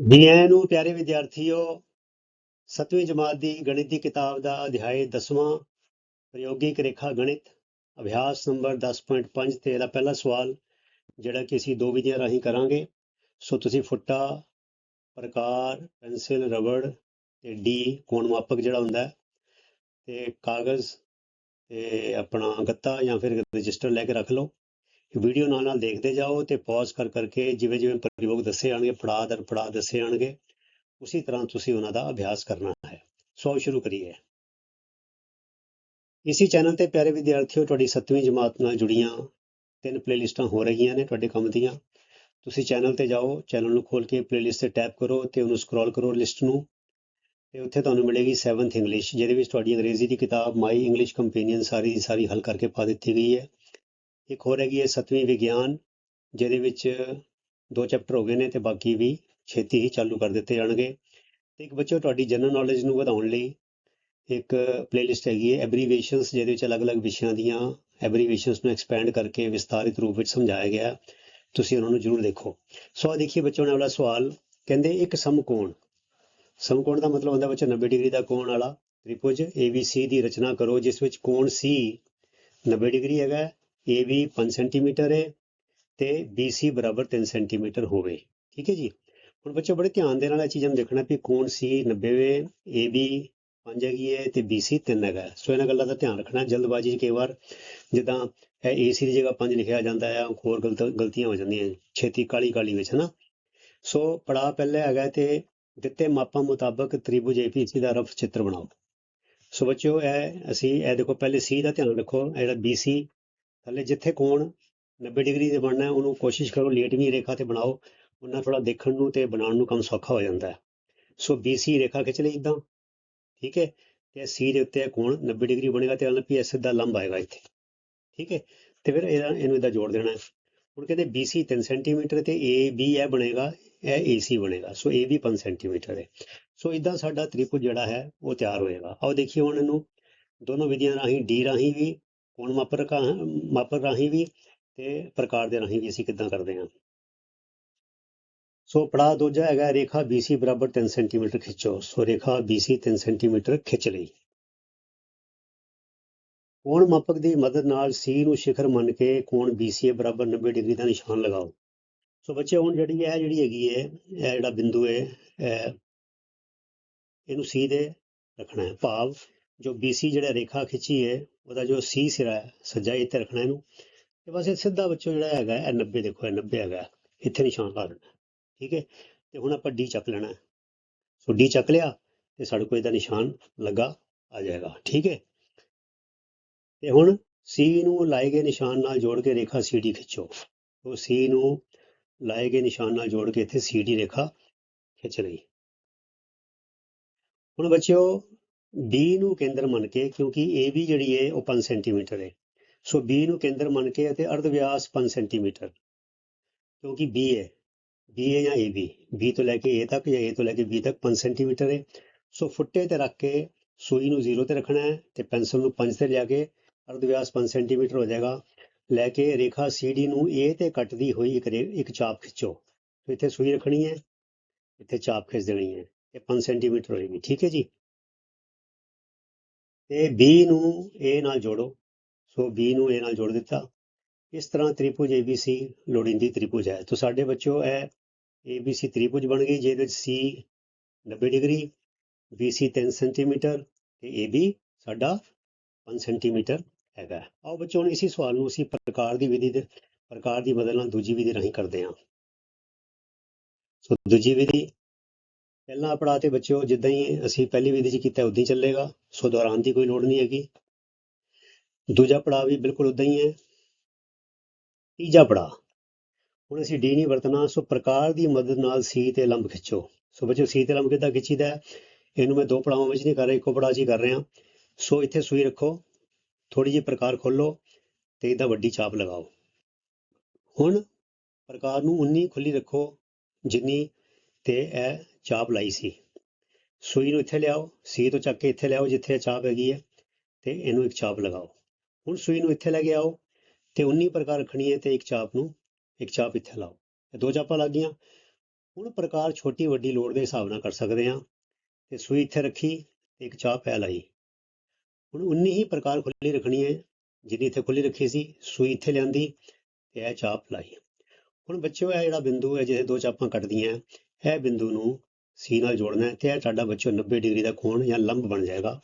ਜੀ ਆਇਆਂ ਨੂੰ, ਪਿਆਰੇ ਵਿਦਿਆਰਥੀਓ, ਸੱਤਵੀਂ ਜਮਾਤ ਦੀ ਗਣਿਤ ਦੀ ਕਿਤਾਬ ਦਾ ਅਧਿਆਇ 10ਵਾਂ ਪ੍ਰਯੋਗਿਕ ਰੇਖਾ ਗਣਿਤ, ਅਭਿਆਸ ਨੰਬਰ 10.5 ਤੇ ਇਹਦਾ ਪਹਿਲਾ ਸਵਾਲ, ਜਿਹੜਾ ਕਿ ਅਸੀਂ ਦੋ ਵਿਧੀਆਂ ਰਾਹੀਂ ਕਰਾਂਗੇ। ਸੋ ਤੁਸੀਂ ਫੁੱਟਾ, ਪ੍ਰਕਾਰ, ਪੈਨਸਿਲ, ਰਬੜ ਤੇ ਡੀ ਕੋਣ ਮਾਪਕ ਜਿਹੜਾ ਹੁੰਦਾ ਹੈ, ਤੇ ਕਾਗਜ਼ ਤੇ ਆਪਣਾ ਗੱਤਾ ਜਾਂ ਫਿਰ ਰਜਿਸਟਰ ਲੈ ਕੇ ਰੱਖ ਲਓ। ਵੀਡੀਓ ਨਾਲ ਨਾਲ ਦੇਖਦੇ ਜਾਓ ਤੇ ਪੌਜ਼ ਕਰ ਕਰਕੇ ਜਿਵੇਂ ਜਿਵੇਂ ਪ੍ਰਯੋਗ ਦੱਸੇ ਜਾਣਗੇ, ਪੜਾਅ ਦਰ, ਪੜਾਅ ਦੱਸੇ ਜਾਣਗੇ, ਉਸੇ ਤਰ੍ਹਾਂ ਤੁਸੀਂ ਉਹਨਾਂ ਦਾ ਅਭਿਆਸ ਕਰਨਾ ਹੈ। ਸੋ ਸ਼ੁਰੂ ਕਰੀਏ। ਇਸੇ ਚੈਨਲ ਤੇ ਪਿਆਰੇ ਵਿਦਿਆਰਥੀਓ, ਤੁਹਾਡੀ 7ਵੀਂ ਜਮਾਤ ਨਾਲ ਜੁੜੀਆਂ ਤਿੰਨ ਪਲੇਲਿਸਟਾਂ ਹੋ ਰਹੀਆਂ ਨੇ ਤੁਹਾਡੇ ਕੰਮ ਦੀਆਂ। ਤੁਸੀਂ ਚੈਨਲ ਤੇ ਜਾਓ, ਚੈਨਲ ਨੂੰ ਖੋਲ ਕੇ ਪਲੇਲਿਸਟ ਤੇ ਟੈਪ ਕਰੋ ਤੇ ਉਹਨੂੰ ਸਕਰੋਲ ਕਰੋ ਲਿਸਟ ਨੂੰ ਤੇ ਉੱਥੇ ਤੁਹਾਨੂੰ ਮਿਲੇਗੀ 7th ਇੰਗਲਿਸ਼ ਜਿਹਦੇ ਵਿੱਚ ਤੁਹਾਡੀ ਅੰਗਰੇਜ਼ੀ ਦੀ ਕਿਤਾਬ ਮਾਈ ਇੰਗਲਿਸ਼ ਕੰਪੈਨੀਅਨ ਸਾਰੀ ਦੀ ਸਾਰੀ ਹੱਲ ਕਰਕੇ ਪਾ ਦਿੱਤੀ ਗਈ ਹੈ। ਇੱਕ ਹੋਰ ਹੈਗੀ ਹੈ 7ਵੀਂ ਵਿਗਿਆਨ, ਜਿਹਦੇ ਵਿੱਚ ਦੋ ਚੈਪਟਰ ਹੋ ਗਏ ਨੇ ਤੇ ਬਾਕੀ ਵੀ ਛੇਤੀ ਹੀ ਚਾਲੂ ਕਰ ਦਿੱਤੇ ਜਾਣਗੇ। ਤੇ ਇੱਕ ਬੱਚੋ ਤੁਹਾਡੀ ਜਨਰਲ ਨੌਲੇਜ ਨੂੰ ਵਧਾਉਣ ਲਈ ਇੱਕ ਪਲੇਲਿਸਟ ਹੈਗੀ ਹੈ ਐਬਰੀਵੇਸ਼ਨਸ ਜਿਹਦੇ ਵਿੱਚ ਅਲੱਗ-ਅਲੱਗ ਵਿਸ਼ਿਆਂ ਦੀਆਂ ਐਬਰੀਵੇਸ਼ਨਸ ਨੂੰ ਐਕਸਪੈਂਡ ਕਰਕੇ ਵਿਸਤਾਰਿਤ ਰੂਪ ਵਿੱਚ ਸਮਝਾਇਆ ਗਿਆ ਤੁਸੀਂ ਉਹਨਾਂ ਨੂੰ ਜ਼ਰੂਰ ਦੇਖੋ। ਸੋ ਆਹ ਦੇਖੀਏ ਬੱਚੋ ਨੇ ਵਾਲਾ ਸਵਾਲ, ਕਹਿੰਦੇ ਇੱਕ ਸਮਕੋਣ। ਸਮਕੋਣ ਦਾ ਮਤਲਬ ਹੁੰਦਾ ਬੱਚਾ 90 ਡਿਗਰੀ ਦਾ ਕੋਣ ਵਾਲਾ। ਤ੍ਰਿਭੁਜ ABC ਦੀ ਰਚਨਾ ਕਰੋ, ਜਿਸ ਵਿੱਚ ਕੋਣ C 90 ਡਿਗਰੀ ਹੈਗਾ AB 5 ਸੈਂਟੀਮੀਟਰ ਹੈ ਤੇ BC ਬਰਾਬਰ 3 ਸੈਂਟੀਮੀਟਰ ਹੋਵੇ। ਠੀਕ ਹੈ ਜੀ? ਹੁਣ ਬੱਚੋ ਬੜੇ ਧਿਆਨ ਦੇ ਨਾਲ ਇਹ ਚੀਜ਼ਾਂ ਨੂੰ ਦੇਖਣਾ ਵੀ ਕੋਣ C 90 ਵੇ AB 5 ਹੈਗੀ ਹੈ ਤੇ BC 3 ਹੈਗਾ। ਸੋ ਇਹਨਾਂ ਗੱਲਾਂ ਦਾ ਧਿਆਨ ਰੱਖਣਾ, ਜਲਦਬਾਜ਼ੀ 'ਚ ਕਈ ਵਾਰ ਜਿੱਦਾਂ ਇਹ AC ਦੀ ਜਗ੍ਹਾ 5 ਲਿਖਿਆ ਜਾਂਦਾ ਹੈ, ਹੋਰ ਗਲਤ, ਗਲਤੀਆਂ ਹੋ ਜਾਂਦੀਆਂ ਛੇਤੀ ਕਾਲੀ ਕਾਲੀ ਵਿੱਚ, ਹਨਾ? ਸੋ ਪੜਾ ਪਹਿਲੇ ਹੈਗਾ ਤੇ ਦਿੱਤੇ ਮਾਪਾਂ ਮੁਤਾਬਕ ਤ੍ਰਿਭੁਜ ABC ਦਾ ਰਫ ਚਿੱਤਰ ਬਣਾਓ। ਸੋ ਬੱਚਿਓ ਇਹ, ਅਸੀਂ ਇਹ ਦੇਖੋ, ਪਹਿਲੇ C ਦਾ ਧਿਆਨ ਰੱਖੋ, ਇਹ ਜਿਹੜਾ BC ਥੱਲੇ ਜਿੱਥੇ ਕੋਣ 90 ਡਿਗਰੀ ਦੇ ਬਣਨਾ ਹੈ, ਉਹਨੂੰ ਕੋਸ਼ਿਸ਼ ਕਰੋ ਲੇਟਵੀਂ ਰੇਖਾ ਤੇ ਬਣਾਓ, ਉਹਨਾਂ ਥੋੜਾ ਦੇਖਣ ਨੂੰ ਤੇ ਬਣਾਉਣ ਨੂੰ ਕੰਮ ਸੌਖਾ ਹੋ ਜਾਂਦਾ ਹੈ। ਸੋ BC ਰੇਖਾ ਖਿੱਚ ਲਈ ਇਦਾਂ, ਠੀਕ ਹੈ? ਤੇ C ਦੇ ਉੱਤੇ ਇਹ ਕੋਣ? 90 ਡਿਗਰੀ ਬਣੇਗਾ ਤੇ ਨਾਲ ਪੀ ਸਿੱਧਾ ਲੰਬ ਆਏਗਾ ਇੱਥੇ, ਠੀਕ ਹੈ? ਤੇ ਫਿਰ ਇਹਦਾ, ਇਹਨੂੰ ਇਹਦਾ ਜੋੜ ਦੇਣਾ ਹੈ। ਹੁਣ ਕਹਿੰਦੇ BC 3 ਸੈਂਟੀਮੀਟਰ ਤੇ AB ਇਹ ਬਣੇਗਾ, ਇਹ AC ਬਣੇਗਾ, ਸੋ AB 5 ਸੈਂਟੀਮੀਟਰ ਹੈ। ਸੋ ਇਦਾਂ ਸਾਡਾ ਤ੍ਰਿਭੁਜ ਜਿਹੜਾ ਹੈ, ਉਹ ਤਿਆਰ ਹੋਏਗਾ। ਆਓ ਦੇਖੀਏ ਹੁਣ ਇਹਨੂੰ, ਦੋਨੋਂ ਵਿਧੀਆਂ ਰਾਹੀਂ, D ਰਾਹੀਂ ਵੀ ਕੋਣ ਮਾਪਕ ਮਾਪਕ ਰਾਹੀਂ ਵੀ ਤੇ ਪ੍ਰਕਾਰ ਦੇ ਰਾਹੀਂ ਵੀ ਅਸੀਂ ਕਿੱਦਾਂ ਕਰਦੇ ਹਾਂ। ਸੋ ਪੜਾ ਦੂਜਾ ਹੈਗਾ ਰੇਖਾ BC ਬਰਾਬਰ 3 ਸੈਂਟੀਮੀਟਰ ਖਿੱਚੋ। ਸੋ ਰੇਖਾ BC 3 ਸੈਂਟੀਮੀਟਰ ਖਿੱਚ ਲਈ। ਕੋਣ ਮਾਪਕ ਦੀ ਮਦਦ ਨਾਲ C ਨੂੰ ਸਿਖਰ ਮੰਨ ਕੇ ਕੋਣ BCA ਬਰਾਬਰ 90 ਡਿਗਰੀ ਦਾ ਨਿਸ਼ਾਨ ਲਗਾਓ। ਸੋ ਬੱਚੇ, ਹੁਣ ਜਿਹੜੀ ਹੈ ਜਿਹੜੀ ਹੈਗੀ ਹੈ ਇਹ ਜਿਹੜਾ ਬਿੰਦੂ ਹੈ ਇਹਨੂੰ C ਦੇ ਰੱਖਣਾ ਹੈ। ਭਾਵ ਜੋ BC ਜਿਹੜਾ ਰੇਖਾ ਖਿੱਚੀ ਹੈ, ਉਹਦਾ ਜੋ C ਸਿਰਾ ਹੈ, ਸੱਜਾ ਇੱਥੇ ਰੱਖਣਾ ਇਹਨੂੰ। ਤੇ ਬਸ ਇਹ ਸਿੱਧਾ ਬੱਚੋ ਜਿਹੜਾ ਹੈਗਾ, ਇਹ 90 ਦੇਖੋ, ਇਹ 90 ਹੈਗਾ। ਇੱਥੇ ਨਿਸ਼ਾਨ ਲਾ ਦੇਣਾ, ਠੀਕ ਹੈ? ਤੇ ਹੁਣ ਆਪਾਂ D ਚੱਕ ਲੈਣਾ। ਸੋ D ਚੱਕ ਲਿਆ, ਤੇ ਸਾਡੇ ਕੋਲ ਇਹਦਾ ਨਿਸ਼ਾਨ ਲੱਗਾ, ਆ ਜਾਏਗਾ, ਠੀਕ ਹੈ? ਤੇ ਹੁਣ C ਨੂੰ ਲਾਏ ਗਏ ਨਿਸ਼ਾਨ ਨਾਲ ਜੋੜ ਕੇ ਰੇਖਾ CD ਖਿੱਚੋ। ਉਹ C ਨੂੰ ਲਾਏ ਗਏ ਨਿਸ਼ਾਨ ਨਾਲ ਜੋੜ ਕੇ ਇੱਥੇ CD ਰੇਖਾ ਖਿੱਚ ਲਈ। ਹੁਣ ਬੱਚਿਓ B ਨੂੰ ਕੇਂਦਰ ਮੰਨ ਕੇ, ਕਿਉਂਕਿ AB ਜਿਹੜੀ ਹੈ ਉਹ 5 ਸੈਂਟੀਮੀਟਰ ਹੈ ਸੋ B ਨੂੰ ਕੇਂਦਰ ਮੰਨ ਕੇ ਅਤੇ ਅਰਧ ਵਿਆਸ 5 ਸੈਂਟੀਮੀਟਰ, ਕਿਉਂਕਿ B ਹੈ B ਹੈ ਜਾਂ AB B? ਤੋਂ ਲੈ ਕੇ A ਤੱਕ ਜਾਂ A ਤੋਂ ਲੈ ਕੇ B ਤੱਕ 5 ਸੈਂਟੀਮੀਟਰ ਹੈ ਸੋ ਫੁੱਟੇ ਤੇ ਰੱਖ ਕੇ ਸੂਈ ਨੂੰ 0 ਤੇ ਰੱਖਣਾ ਹੈ ਤੇ ਪੈਨਸਲ ਨੂੰ 5 ਤੇ ਲਿਆ ਕੇ ਅਰਧ ਵਿਆਸ 5 ਸੈਂਟੀਮੀਟਰ ਹੋ ਜਾਏਗਾ। ਲੈ ਕੇ ਰੇਖਾ CD ਨੂੰ A ਤੇ ਕੱਟਦੀ ਹੋਈ ਇੱਕ ਰੇ- ਇੱਕ ਚਾਪ ਖਿੱਚੋ। ਇੱਥੇ ਸੂਈ ਰੱਖਣੀ ਹੈ, ਇੱਥੇ ਚਾਪ ਖਿੱਚ ਦੇਣੀ ਹੈ ਇਹ 5 ਸੈਂਟੀਮੀਟਰ ਹੋਏਗੀ। ਠੀਕ ਹੈ ਜੀ? ਤੇ B ਨੂੰ A ਨਾਲ ਜੋੜੋ। ਸੋ B ਨੂੰ A ਨਾਲ ਜੋੜ ਦਿੱਤਾ। ਇਸ ਤਰ੍ਹਾਂ ਤ੍ਰਿਭੁਜ ABC ਲੋੜੀਂਦੀ ਤ੍ਰਿਭੁਜ ਹੈ। ਤਾਂ ਸਾਡੇ ਬੱਚਿਓ, ਇਹ ABC ਤ੍ਰਿਭੁਜ ਬਣ ਗਈ, ਜਿਹਦੇ ਵਿੱਚ C 90 ਡਿਗਰੀ BC 3 ਸੈਂਟੀਮੀਟਰ ਤੇ AB ਸਾਡਾ 5 ਸੈਂਟੀਮੀਟਰ ਹੈਗਾ। ਆਓ ਬੱਚਿਓ, ਹੁਣ ਇਸੇ ਸਵਾਲ ਨੂੰ ਅਸੀਂ ਪ੍ਰਕਾਰ ਦੀ ਵਿਧੀ ਦੇ, ਪ੍ਰਕਾਰ ਦੀ ਬਦਲ ਨਾਲ ਦੂਜੀ ਵਿਧੀ ਰਾਹੀਂ ਕਰਦੇ ਹਾਂ। ਸੋ ਦੂਜੀ ਵਿਧੀ ਪਹਿਲਾਂ ਪੜਾਅ ਤੇ ਬੱਚਿਓ, ਜਿੱਦਾਂ ਹੀ ਅਸੀਂ ਪਹਿਲੀ ਵਿਧੀ 'ਚ ਕੀਤਾ, ਉਦਾਂ ਹੀ ਚੱਲੇਗਾ। ਸੋ ਦੁਹਰਾਉਣ ਦੀ ਕੋਈ ਲੋੜ ਨਹੀਂ ਹੈਗੀ। ਦੂਜਾ ਪੜਾਅ ਵੀ ਬਿਲਕੁਲ ਉਦਾਂ ਹੀ ਹੈ। ਤੀਜਾ ਪੜਾਅ। ਹੁਣ ਅਸੀਂ ਡੀ ਨਹੀਂ ਵਰਤਣਾ, ਸੋ ਪ੍ਰਕਾਰ ਦੀ ਮਦਦ ਨਾਲ ਸੀ ਤੇ ਲੰਬ ਖਿੱਚੋ। ਸੋ ਬੱਚਿਓ, ਸੀ ਤੇ ਲੰਬ ਕਿੱਦਾਂ ਖਿੱਚੀਦਾ ਹੈ? ਇਹਨੂੰ ਮੈਂ ਦੋ ਪੜਾਵਾਂ ਵਿੱਚ ਨਹੀਂ ਕਰ ਰਿਹਾ, ਇੱਕੋ ਪੜਾਅ 'ਚ ਹੀ ਕਰ ਰਿਹਾ। ਸੋ ਇੱਥੇ ਸੂਈ ਰੱਖੋ। ਥੋੜੀ ਜਿਹੀ ਪ੍ਰਕਾਰ ਖੋਲੋ ਤੇ ਇਹਦਾ ਵੱਡੀ ਚਾਪ ਲਗਾਓ। ਹੁਣ ਪ੍ਰਕਾਰ ਨੂੰ ਉਨੀ ਖੁੱਲੀ ਰੱਖੋ ਜਿੰਨੀ ਤੇ ਇਹ ਚਾਪ ਲਾਈ ਸੀ। ਸੂਈ ਨੂੰ ਇੱਥੇ ਲਿਆਓ ਸੀ ਤੋਂ ਚੱਕ ਕੇ ਇੱਥੇ ਲਿਆਓ, ਜਿੱਥੇ ਇਹ ਚਾਪ ਹੈਗੀ ਹੈ, ਤੇ ਇਹਨੂੰ ਇੱਕ ਚਾਪ ਲਗਾਓ। ਹੁਣ ਸੂਈ ਨੂੰ ਇੱਥੇ ਲੈ ਕੇ ਆਓ, ਤੇ ਉਨੀ ਪ੍ਰਕਾਰ ਰੱਖਣੀ ਹੈ ਤੇ ਇੱਕ ਚਾਪ ਨੂੰ, ਇੱਕ ਚਾਪ ਇੱਥੇ ਲਾਓ। ਇਹ ਦੋ ਚਾਪਾਂ ਲੱਗ ਗਈਆਂ। ਹੁਣ ਪ੍ਰਕਾਰ ਛੋਟੀ ਵੱਡੀ ਲੋੜ ਦੇ ਹਿਸਾਬ ਨਾਲ ਕਰ ਸਕਦੇ ਹਾਂ। ਤੇ ਸੂਈ ਇੱਥੇ ਰੱਖੀ, ਤੇ ਇੱਕ ਚਾਪ ਪੈ ਲਾਈ। ਹੁਣ ਉਨੀ ਹੀ ਪ੍ਰਕਾਰ ਖੁੱਲੀ ਰੱਖਣੀ ਹੈ, ਜਿੰਨੀ ਇੱਥੇ ਖੁੱਲੀ ਰੱਖੀ ਸੀ, ਸੂਈ ਇੱਥੇ ਲਿਆਂਦੀ, ਤੇ ਇਹ ਚਾਪ ਲਾਈ। ਹੁਣ ਬੱਚਿਓ, ਇਹ ਜਿਹੜਾ ਬਿੰਦੂ ਹੈ, ਜਿਹਦੇ ਦੋ ਚਾਪਾਂ ਕੱਟਦੀਆਂ, ਇਹ ਬਿੰਦੂ ਨੂੰ ਸੀ ਨਾਲ ਜੋੜਨਾ ਹੈ ਤੇ ਇਹ ਸਾਡਾ ਬੱਚੋ 90 ਡਿਗਰੀ ਦਾ ਕੋਣ ਜਾਂ ਲੰਬ ਬਣ ਜਾਏਗਾ।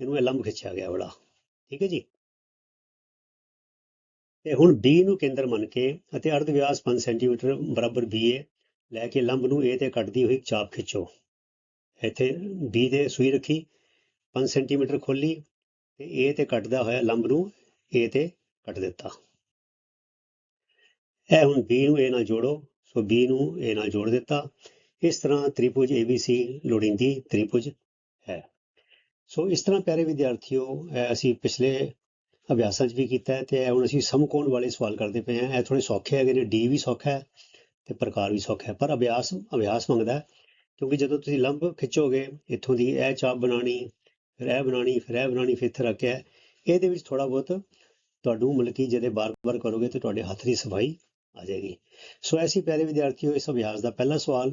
ਇਹਨੂੰ ਇਹ ਲੰਬ ਖਿੱਚਿਆ ਗਿਆ ਬੜਾ। ਠੀਕ ਹੈ ਜੀ? ਤੇ ਹੁਣ B ਨੂੰ ਕੇਂਦਰ ਮੰਨ ਕੇ ਅਤੇ ਅਰਧ ਵਿਆਸ 5 ਸੈਂਟੀਮੀਟਰ ਬਰਾਬਰ BA ਲੈ ਕੇ ਲੰਬ ਨੂੰ A ਤੇ ਕੱਟਦੀ ਹੋਈ ਚਾਪ ਖਿੱਚੋ। ਇੱਥੇ B ਦੇ ਸੂਈ ਰੱਖੀ 5 ਸੈਂਟੀਮੀਟਰ ਖੋਲੀ ਤੇ A ਤੇ ਕੱਟਦਾ ਹੋਇਆ ਲੰਬ ਨੂੰ A ਤੇ ਕੱਟ ਦਿੱਤਾ। ਇਹ ਹੁਣ B ਨੂੰ A ਨਾਲ ਜੋੜੋ, ਸੋ B ਨੂੰ A ਨਾਲ ਜੋੜ ਦਿੱਤਾ। ਇਸ ਤਰ੍ਹਾਂ ਤ੍ਰਿਭੁਜ ABC ਲੋੜੀਂਦੀ ਤ੍ਰਿਭੁਜ ਹੈ। ਸੋ ਇਸ ਤਰ੍ਹਾਂ ਪਿਆਰੇ ਵਿਦਿਆਰਥੀਓ, ਇਹ ਅਸੀਂ ਪਿਛਲੇ ਅਭਿਆਸਾਂ 'ਚ ਵੀ ਕੀਤਾ ਹੈ ਤੇ ਹੁਣ ਅਸੀਂ ਸਮਕੋਣ ਵਾਲੇ ਸਵਾਲ ਕਰਦੇ ਪਏ ਹਾਂ। ਇਹ ਥੋੜੇ ਸੌਖੇ ਹੈਗੇ ਨੇ ਡੀ ਵੀ ਸੌਖਾ ਹੈ ਤੇ ਪ੍ਰਕਾਰ ਵੀ ਸੌਖਾ ਹੈ, ਪਰ ਅਭਿਆਸ ਅਭਿਆਸ ਮੰਗਦਾ ਕਿਉਂਕਿ ਜਦੋਂ ਤੁਸੀਂ ਲੰਬ ਖਿੱਚੋਗੇ, ਇੱਥੋਂ ਦੀ ਇਹ ਚਾਪ ਬਣਾਣੀ ਫਿਰ ਇਹ ਬਣਾਣੀ ਫਿਰ ਇਹ ਬਣਾਣੀ ਫਿਰ ਇੱਥੇ ਰੱਖਿਆ ਇਹਦੇ ਵਿੱਚ ਥੋੜਾ ਬਹੁਤ ਤੁਹਾਨੂੰ ਮਤਲਬ ਕਿ ਜਦੋਂ ਬਾਰ-ਬਾਰ ਕਰੋਗੇ ਤੇ ਤੁਹਾਡੇ ਹੱਥ ਦੀ ਸਫ਼ਾਈ ਆ ਜਾਏਗੀ। ਸੋ ਐਸੀ ਪਿਆਰੇ ਵਿਦਿਆਰਥੀਓ, ਇਸ ਅਭਿਆਸ ਦਾ ਪਹਿਲਾ ਸਵਾਲ।